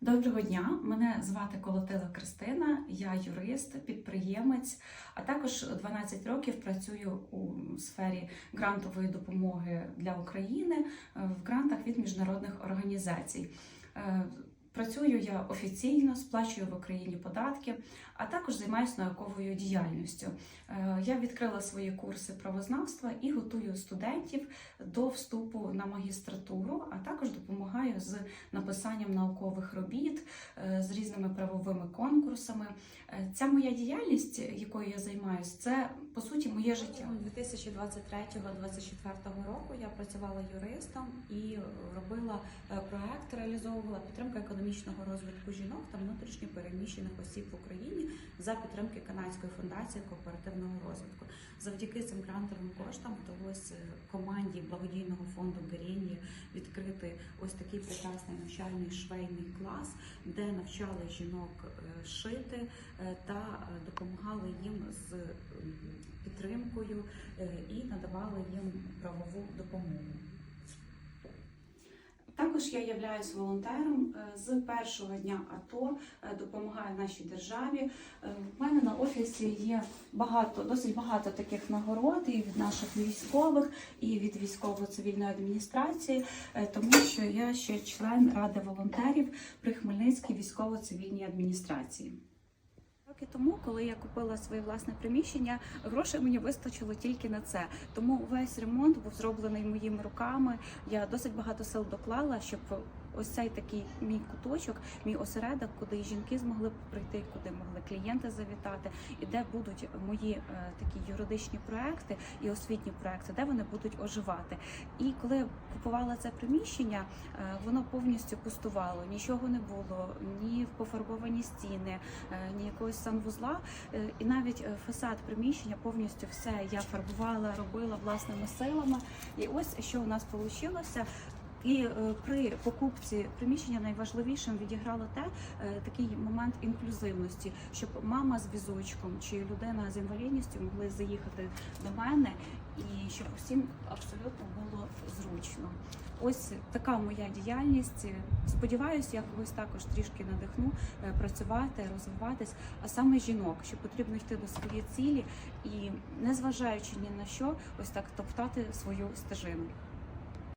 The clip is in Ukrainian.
Доброго дня, мене звати Колотила Кристина, я юрист, підприємець, а також 12 років працюю у сфері грантової допомоги для України е, в грантах від міжнародних організацій. Працюю я офіційно, сплачую в Україні податки, а також займаюся науковою діяльністю. Е, Я відкрила свої курси правознавства і готую студентів до вступу на магістратуру, а також допомагаю з написанням наукових робіт, е, з різними правовими конкурсами. Е, Ця моя діяльність, якою я займаюся, це по суті моє життя. 2023-2024 року я працювала юристом і робила проект, реалізовувала підтримку економічного розвитку жінок та внутрішньо переміщених осіб в Україні за підтримки Канадської фундації кооперативного розвитку. Завдяки цим грантовим коштам вдалося команді благодійного фонду Геренії відкрити ось такий прекрасний навчальний швейний клас, де навчали жінок е, шити е, та допомагали їм з підтримкою е, і надавали їм правову допомогу. Також я являюсь волонтером е, з першого дня АТО, е, допомагаю нашій державі. Е, В мене на офісі є багато, досить багато таких нагород і від наших військових, і від військово-цивільної адміністрації, е, тому що я ще член ради волонтерів при Хмельницькій військово-цивільній адміністрації. Роки тому, коли я купила своє власне приміщення, грошей мені вистачило тільки на це. Тому весь ремонт був зроблений моїми руками. Я досить багато сил доклала, щоб ось цей такий мій куточок, мій осередок, куди жінки змогли прийти, куди могли клієнти завітати, і де будуть мої е, такі юридичні проекти і освітні проекти, де вони будуть оживати. І коли я купувала це приміщення, е, воно повністю пустувало, нічого не було, ні пофарбовані стіни, е, ні якогось санвузла. І навіть фасад приміщення повністю все я фарбувала, робила власними силами. І ось що у нас вийшло. І е, при покупці приміщення найважливішим відіграло те е, такий момент інклюзивності, щоб мама з візочком чи людина з інвалідністю могли заїхати до мене, і щоб усім абсолютно було зручно. Ось така моя діяльність. Сподіваюся, я когось також трішки надихну е, працювати, розвиватись, а саме жінок, що потрібно йти до своєї цілі і, незважаючи ні на що, ось так топтати свою стежину.